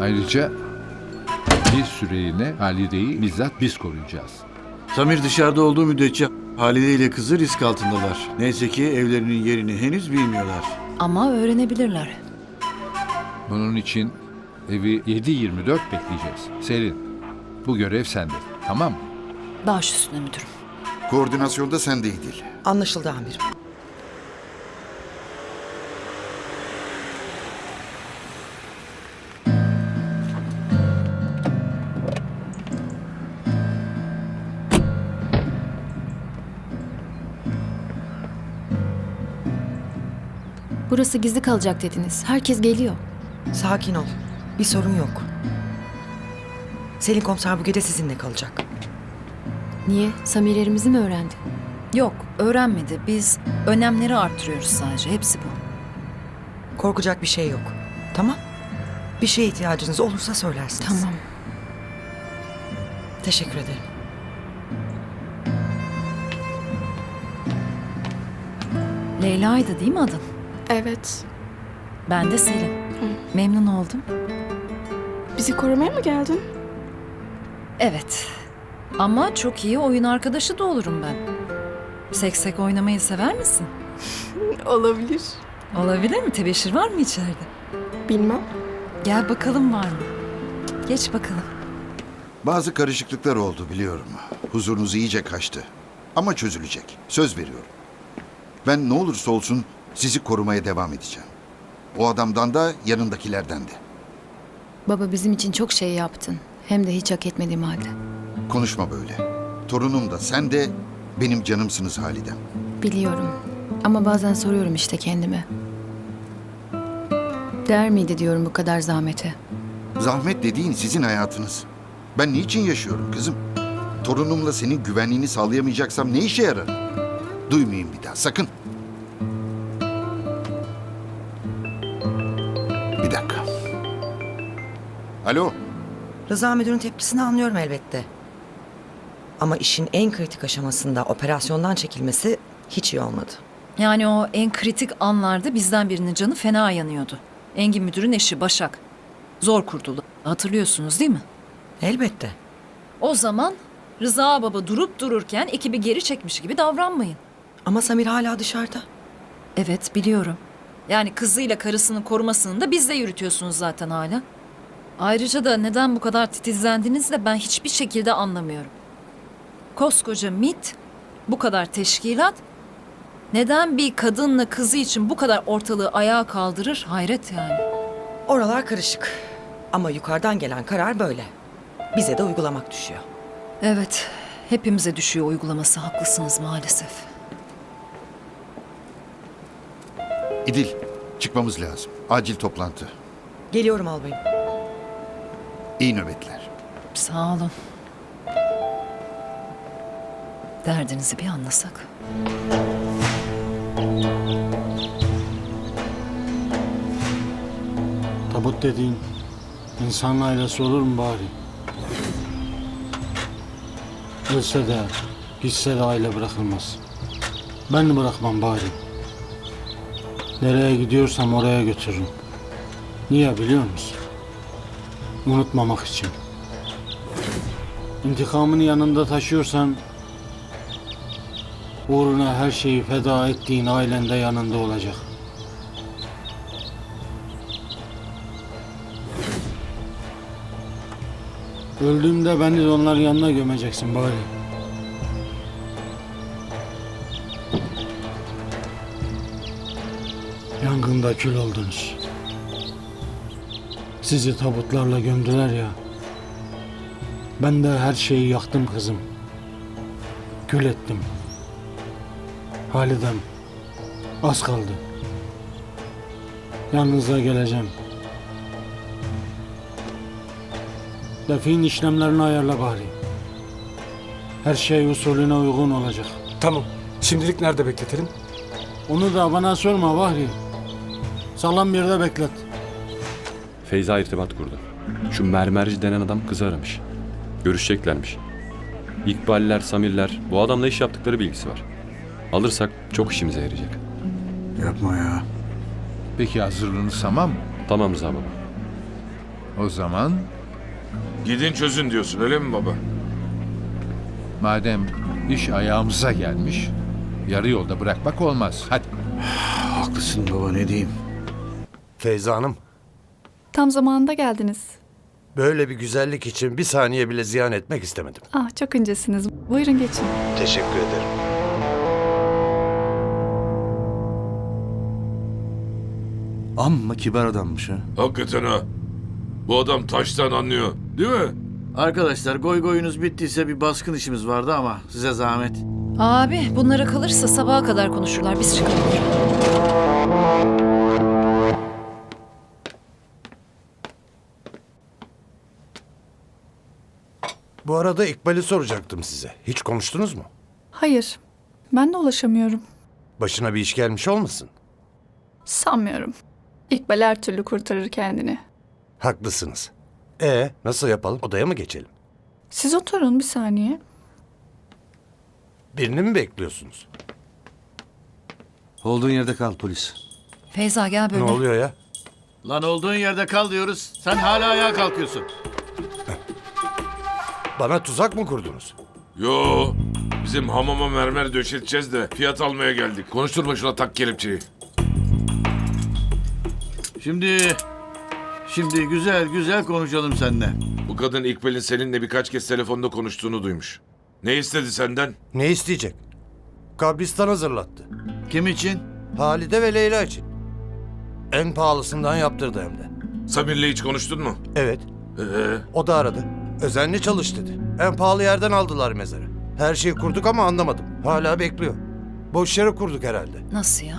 Ayrıca bir süreliğine Halide'yi bizzat biz koruyacağız. Samir dışarıda olduğu müddetçe Halide ile kızı risk altındalar. Neyse ki evlerinin yerini henüz bilmiyorlar. Ama öğrenebilirler. Bunun için evi 7-24 bekleyeceğiz. Selin, bu görev sende. Tamam mı? Baş üstüne müdürüm. Koordinasyonda sen de İdil. Anlaşıldı amirim. Burası gizli kalacak dediniz. Herkes geliyor. Sakin ol. Bir sorun yok. Selin komiser bu gece sizinle kalacak. Niye? Samirlerimizi mi öğrendi? Yok, öğrenmedi. Biz önemleri arttırıyoruz sadece. Hepsi bu. Korkacak bir şey yok. Tamam? Bir şeye ihtiyacınız olursa söylersiniz. Tamam. Teşekkür ederim. Leyla'ydı değil mi adın? Evet. Ben de Selin. Memnun oldum. Bizi korumaya mı geldin? Evet. Ama çok iyi oyun arkadaşı da olurum ben. Seksek oynamayı sever misin? Olabilir. Olabilir mi? Tebeşir var mı içeride? Bilmem. Gel bakalım var mı? Geç bakalım. Bazı karışıklıklar oldu biliyorum. Huzurunuz iyice kaçtı. Ama çözülecek. Söz veriyorum. Ben ne olursa olsun sizi korumaya devam edeceğim. O adamdan da yanındakilerden de. Baba bizim için çok şey yaptın. Hem de hiç hak etmediğim halde. Konuşma böyle. Torunum da sen de benim canımsınız Halidem. Biliyorum. Ama bazen soruyorum işte kendime. Değer miydi diyorum bu kadar zahmete. Zahmet dediğin sizin hayatınız. Ben niçin yaşıyorum kızım? Torunumla senin güvenliğini sağlayamayacaksam ne işe yarar? Duymayayım bir daha sakın. Alo. Rıza müdürün tepkisini anlıyorum elbette. Ama işin en kritik aşamasında operasyondan çekilmesi hiç iyi olmadı. Yani o en kritik anlarda bizden birinin canı fena yanıyordu. Engin müdürün eşi Başak. Zor kurtuldu. Hatırlıyorsunuz değil mi? Elbette. O zaman Rıza baba durup dururken ekibi geri çekmiş gibi davranmayın. Ama Samir hala dışarıda. Evet biliyorum. Yani kızıyla karısının korumasını da bizle yürütüyorsunuz zaten hala. Ayrıca da neden bu kadar titizlendiniz de ben hiçbir şekilde anlamıyorum. Koskoca MIT, bu kadar teşkilat, neden bir kadınla kızı için bu kadar ortalığı ayağa kaldırır hayret yani. Oralar karışık. Ama yukarıdan gelen karar böyle. Bize de uygulamak düşüyor. Evet, hepimize düşüyor uygulaması haklısınız maalesef. İdil, çıkmamız lazım. Acil toplantı. Geliyorum albayım. İyi nöbetler. Sağ olun. Derdinizi bir anlasak. Tabut dediğin insan ailesi olur mu bari? Ölse de gitse de aile bırakılmaz. Ben bırakmam bari. Nereye gidiyorsam oraya götürürüm. Niye biliyor musun? Unutmamak için. İntikamını yanında taşıyorsan uğruna her şeyi feda ettiğin ailen de yanında olacak. Öldüğümde beni de onların yanına gömeceksin bari. Yangında kül oldunuz. Sizi tabutlarla gömdüler ya. Ben de her şeyi yaktım kızım. Kül ettim. Halidem. Az kaldı. Yanınıza geleceğim. Defin işlemlerini ayarla bari. Her şey usulüne uygun olacak. Tamam. Şimdilik nerede bekletelim? Onu da bana sorma Bahri. Sağlam bir yerde beklet. Feyza irtibat kurdu. Şu mermerci denen adam kızı aramış. Görüşeceklermiş. İkballer, Samirler bu adamla iş yaptıkları bilgisi var. Alırsak çok işimize yarayacak. Yapma ya. Peki hazırlığınız tamam mı? Tamam Rıza baba. O zaman Gidin çözün diyorsun öyle mi baba? madem iş ayağımıza gelmiş, yarı yolda bırakmak olmaz. Hadi. Haklısın baba ne diyeyim. Feyza Hanım, Tam zamanında geldiniz. böyle bir güzellik için bir saniye bile ziyan etmek istemedim. Ah çok incesiniz. Buyurun geçin. Teşekkür ederim. Amma kibar adammış ha. Hakikaten ha. Bu adam taştan anlıyor değil mi? Arkadaşlar goy goyunuz bittiyse bir baskın işimiz vardı ama size zahmet. Abi bunlara kalırsa sabaha kadar konuşurlar. Biz çıkalım. Arada İkbal'i soracaktım size. Hiç konuştunuz mu? Hayır. Ben de ulaşamıyorum. Başına bir iş gelmiş olmasın? Sanmıyorum. İkbal her türlü kurtarır kendini. Haklısınız. E nasıl yapalım? Odaya mı geçelim? Siz oturun bir saniye. Birini mi bekliyorsunuz? Olduğun yerde kal polis. Feyza gel böyle. Ne oluyor ya? Lan olduğun yerde kal diyoruz. Sen hala ayağa kalkıyorsun. Bana tuzak mı kurdunuz? Yo. Bizim hamama mermer döşeteceğiz de fiyat almaya geldik. Konuşturma şuna tak kelepçeyi. Şimdi... Şimdi güzel güzel konuşalım seninle. Bu kadın İkbal'in seninle birkaç kez telefonda konuştuğunu duymuş. Ne istedi senden? Ne isteyecek? Kabristan hazırlattı. Kim için? Halide ve Leyla için. En pahalısından yaptırdı hem de. Samir'le hiç konuştun mu? Evet, Ee, o da aradı. Özenli çalış dedi. En pahalı yerden aldılar mezarı. Her şeyi kurduk ama anlamadım. Hala bekliyor. Boş yere kurduk herhalde. Nasıl ya?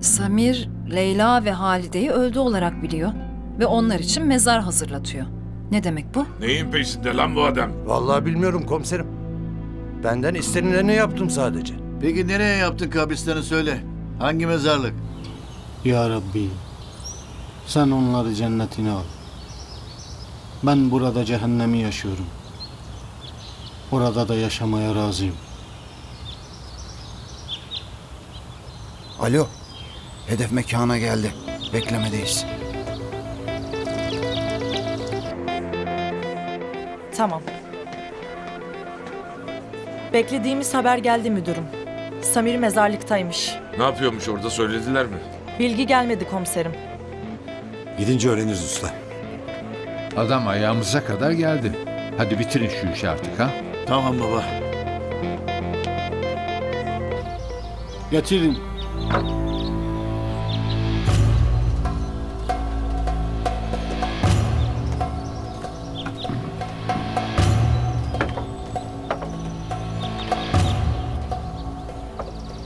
Samir, Leyla ve Halide'yi öldü olarak biliyor. Ve onlar için mezar hazırlatıyor. Ne demek bu? neyin peşinde lan bu adam? Vallahi bilmiyorum komiserim. Benden istenileni yaptım sadece. Peki nereye yaptın kabristanı söyle. Hangi mezarlık? Ya Rabbi, sen onları cennetine al. Ben burada cehennemi yaşıyorum. Orada da yaşamaya razıyım. Alo. Hedef mekana geldi. Beklemedeyiz. Tamam. Beklediğimiz haber geldi müdürüm. Samir mezarlıktaymış. Ne yapıyormuş orada söylediler mi? Bilgi gelmedi komiserim. Gidince öğreniriz usta. Adam ayağımıza kadar geldi. Hadi bitirin şu işi artık ha. Tamam baba. Getirin.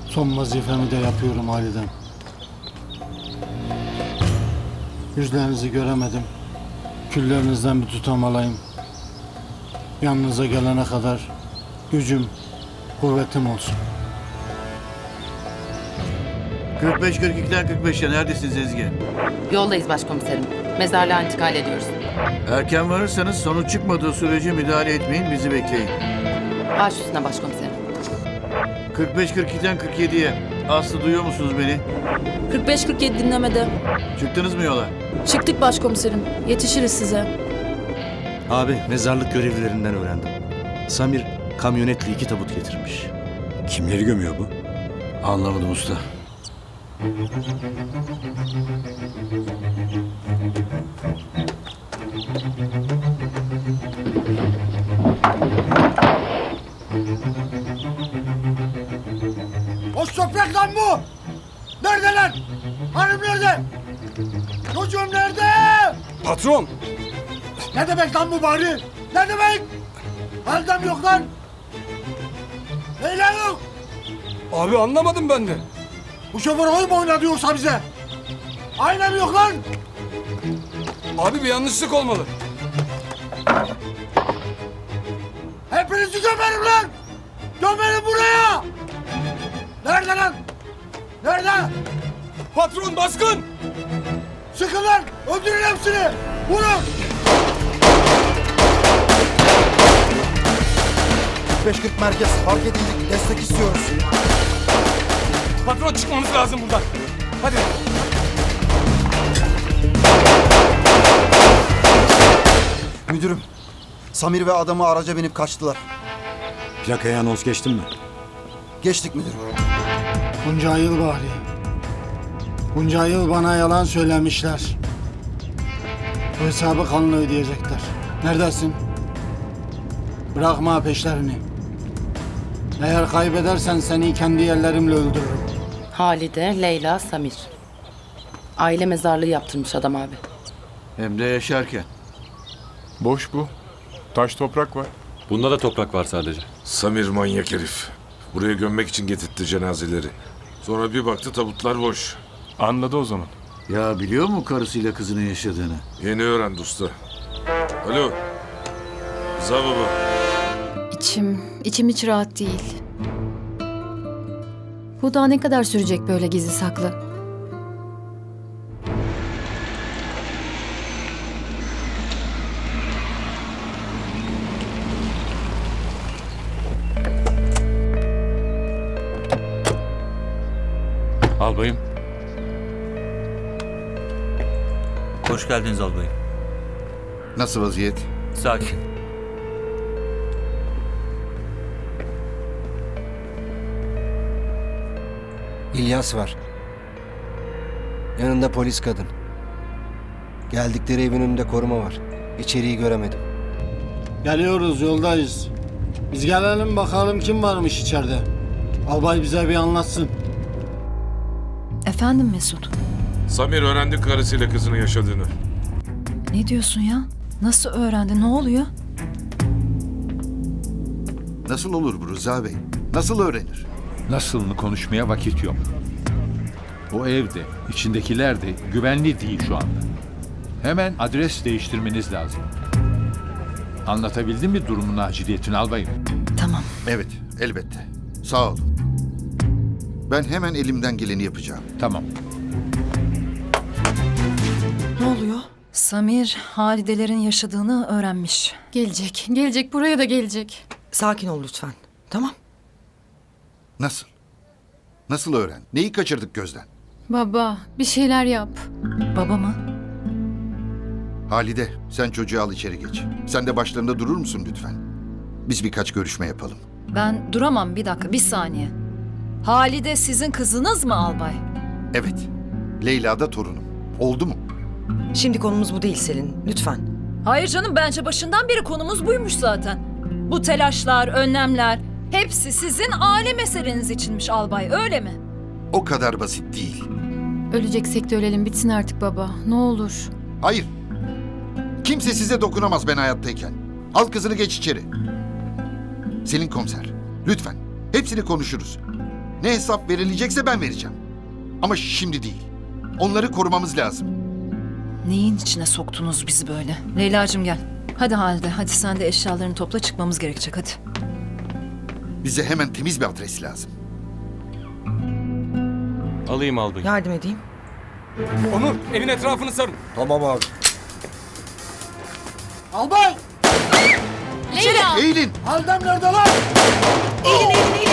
Son vazifemi de yapıyorum Halidem. Yüzlerinizi göremedim. Küllerinizden bir tutam alayım. Yanınıza gelene kadar gücüm, kuvvetim olsun. 45-42'den 45'e neredesiniz Ezgi? Yoldayız başkomiserim. Mezarlığa intikal ediyoruz. Erken varırsanız sonuç çıkmadığı sürece müdahale etmeyin bizi bekleyin. Baş üstüne başkomiserim. 45-42'den 47'ye. Aslı duyuyor musunuz beni? 45-47 dinlemede. Çıktınız mı yola? Çıktık başkomiserim. Yetişiriz size. Abi mezarlık görevlilerinden öğrendim. Samir kamyonetle iki tabut getirmiş. Kimleri gömüyor bu? Anlamadım usta. Boş toprak lan bu! Nerede lan? Hanım nerede? Çocuğum nerede? Patron! Ne demek lan bu bari? Ne demek? Haldem yok lan! Leyla yok! Abi anlamadım ben de. Bu şoför oy mu oynadı yoksa bize? Aynen yok lan! Abi bir yanlışlık olmalı. Hepinizi gömerim lan! Gömerim buraya! Nerede lan? Nerede? Patron baskın! Sıkın lan! Öldürün hepsini! Vurun! 540 merkez fark edildik. Destek istiyoruz. Patron çıkmamız lazım buradan. Hadi. Müdürüm, Samir ve adamı araca binip kaçtılar. Plakaya anons geçtin mi? Geçtik müdürüm. Bunca yıl Bahri. Bunca yıl bana yalan söylemişler. Bu hesabı kanla ödeyecekler. Neredesin? Bırakma peşlerini. Eğer kaybedersen seni kendi ellerimle öldürürüm. Halide, Leyla, Samir. Aile mezarlığı yaptırmış adam abi. Hem de yaşarken. Boş bu. Taş toprak var. Bunda da toprak var sadece. Samir manyak herif. Buraya gömmek için getirtti cenazeleri. Sonra bir baktı tabutlar boş. Anladı o zaman. Ya biliyor mu karısıyla kızının yaşadığını? Yeni öğrendi usta. Alo. Rıza baba. İçim, içim hiç rahat değil. Bu daha ne kadar sürecek böyle gizli saklı? Hoş geldiniz albayım. Nasıl vaziyet? Sakin. İlyas var. Yanında polis kadın. Geldikleri evin önünde koruma var. İçeriği göremedim. Geliyoruz yoldayız. Biz gelelim bakalım kim varmış içeride. Albay bize bir anlatsın. Efendim Mesut? Samir öğrendi karısıyla kızının yaşadığını. Ne diyorsun ya? Nasıl öğrendi? Ne oluyor? Nasıl olur bu Rıza Bey? Nasıl öğrenir? Nasılını konuşmaya vakit yok. O evde, içindekiler de güvenli değil şu anda. Hemen adres değiştirmeniz lazım. Anlatabildim mi durumun aciliyetini albayım? Tamam. Evet, elbette. Sağ olun. Ben hemen elimden geleni yapacağım. Tamam. Samir Halidelerin yaşadığını öğrenmiş. Gelecek, gelecek buraya da gelecek. Sakin ol lütfen. Tamam. Nasıl? Nasıl öğren? Neyi kaçırdık gözden? Baba, bir şeyler yap. Baba mı? Halide, sen çocuğu al içeri geç. Sen de başlarında durur musun lütfen? Biz birkaç görüşme yapalım. Ben duramam bir dakika bir saniye. Halide sizin kızınız mı albay? Evet, Leyla da torunum. Oldu mu? Şimdi konumuz bu değil Selin. Lütfen. Hayır canım bence başından beri konumuz buymuş zaten. Bu telaşlar, önlemler hepsi sizin aile meseleniz içinmiş albay öyle mi? O kadar basit değil. Öleceksek de ölelim bitsin artık baba. Ne olur. Hayır. Kimse size dokunamaz ben hayattayken. Al kızını geç içeri. Selin komiser, lütfen. Hepsini konuşuruz. Ne hesap verilecekse ben vereceğim. Ama şimdi değil. Onları korumamız lazım. Neyin içine soktunuz bizi böyle? Leyla'cığım gel. Hadi Halide hadi sen de eşyalarını topla çıkmamız gerekecek hadi. Bize hemen temiz bir adres lazım. Alayım albayım. Yardım edeyim. Onur evin etrafını sarın. Tamam abi. Albay! Leyla! Eğilin. Haldem nerede lan? Eğilin eğilin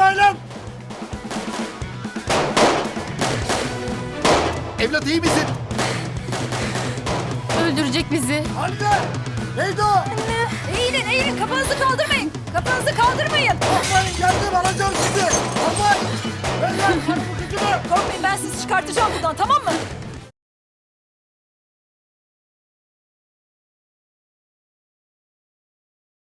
ailem? Evlat iyi misin? Öldürecek bizi. Halide! Neydi o? Eğilin eğilin kafanızı kaldırmayın. Kafanızı kaldırmayın. Albayım geldim alacağım sizi. Lan karımı kızımı. Korkmayın ben sizi çıkartacağım buradan tamam mı?